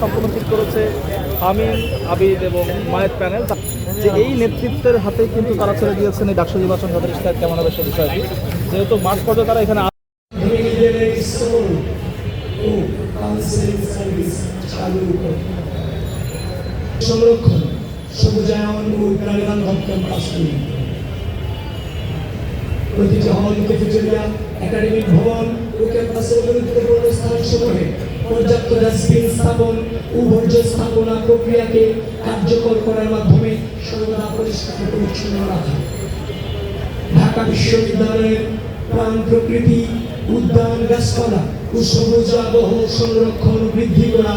সম্পূর্ণ ঠিক করেছে আমিন আবিদ এবং মায়ের প্যানেল যে এই নেতৃত্বের হাতে কিন্তু তারা ছেড়ে দিয়েছেন এই ডাকসু নির্বাচন তাদের ইস্তেহার কেমন হবে সে বিষয়টি? যেহেতু মাঠ পর্যায়ে তারা এখানে চালু সংরক্ষণ, সবুজায়ন ও ভক্ষণ কাজ করি প্রতিটি প্রক্রিয়াকে কার্যকর করার মাধ্যমে সর্বদা পরিষ্কার পরিচ্ছন্ন রাখা ঢাকা বিশ্ববিদ্যালয়ের প্রাণ প্রকৃতি, উদ্যান, গাছপালা ও সবুজ আবহ সংরক্ষণ বৃদ্ধি করা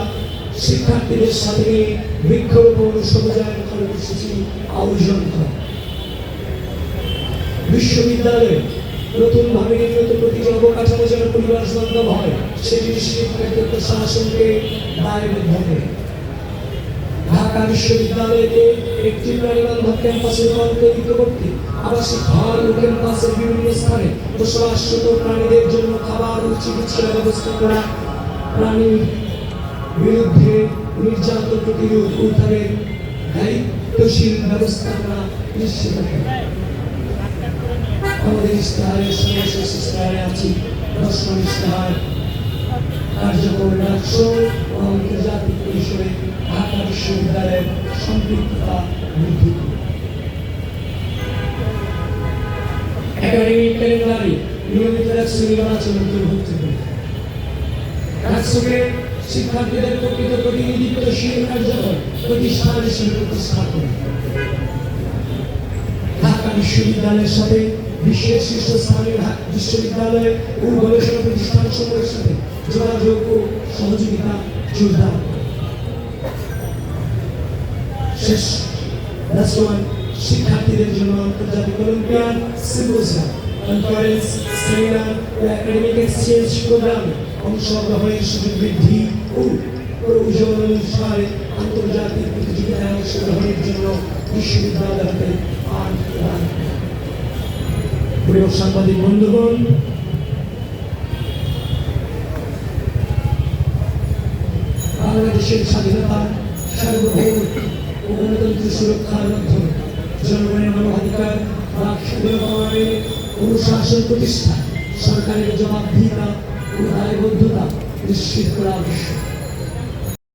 শিক্ষার্থীদের সাথে নিয়ে বৃক্ষরোপণ সবুজায়ন কর্মসূচি আয়োজন করা। বিশ্ববিদ্যালয়ে নতুন ভাবে নির্মিত প্রতিটি অবকাঠামো যেন পরিবার বান্ধব হয়, সেটি করতে প্রশাসনকে দায়বদ্ধ করে ঢাকা বিশ্ববিদ্যালয়কে একটি প্রাণীবান্ধব ক্যাম্পাসে রূপান্তরিত করতে আবাসিক হল ও ক্যাম্পাসের বিভিন্ন স্থানে বসবাসরত প্রাণীদের জন্য খাবার ও চিকিৎসার ব্যবস্থা করা, প্রাণীর বিরুদ্ধে নির্যাতন প্রতিরোধ উদ্ধারের দায়িত্বশীল ব্যবস্থা করা নিশ্চিত আমাদের ইস্তাহারের সর্বশেষ ইস্তাহারে আছি। দর্শন ইস্তাহার কার্যকর রাষ্ট্র ও আন্তর্জাতিক পরিসরে ঢাকা বিশ্ববিদ্যালয়ের সম্পৃক্ততা বৃদ্ধি নিয়মিত নির্বাচন অন্তর্ভুক্ত করবে রাষ্ট্রকে শিক্ষার্থীদের প্রকৃত প্রতিনিধিত্বশীল কার্যকর প্রতিষ্ঠান হিসেবে প্রতিষ্ঠা করবে ঢাকা বিশ্ববিদ্যালয়ের সাথে বিশ্বের শীর্ষস্থানীয় বিশ্ববিদ্যালয় ও গবেষণা প্রতিষ্ঠান সমূহের সাথে যোগাযোগ ও সহযোগিতা জোরদার। শেষ শিক্ষার্থীদের জন্য আন্তর্জাতিক অলিম্পিয়াড, সিম্পোজিয়াম, কনফারেন্স, সেমিনার ও একাডেমিক এক্সচেঞ্জ প্রোগ্রামে অংশগ্রহণের সুযোগ বৃদ্ধি ও প্রয়োজন অনুসারে আন্তর্জাতিক প্রতিযোগিতায় অংশগ্রহণের জন্য বিশ্ববিদ্যালয় হাতে আইন প্রদান। প্রিয় সাংবাদিক বন্ধুগণ বাংলাদেশের স্বাধীনতা সার্বভৌমত্ব ও গণতন্ত্র সুরক্ষার মাধ্যমে জনগণের মানবাধিকার বাক স্বাধীনতা অনুশাসন প্রতিষ্ঠা সরকারের জবাবদিহিতা ও দায়বদ্ধতা নিশ্চিত করা আবশ্যক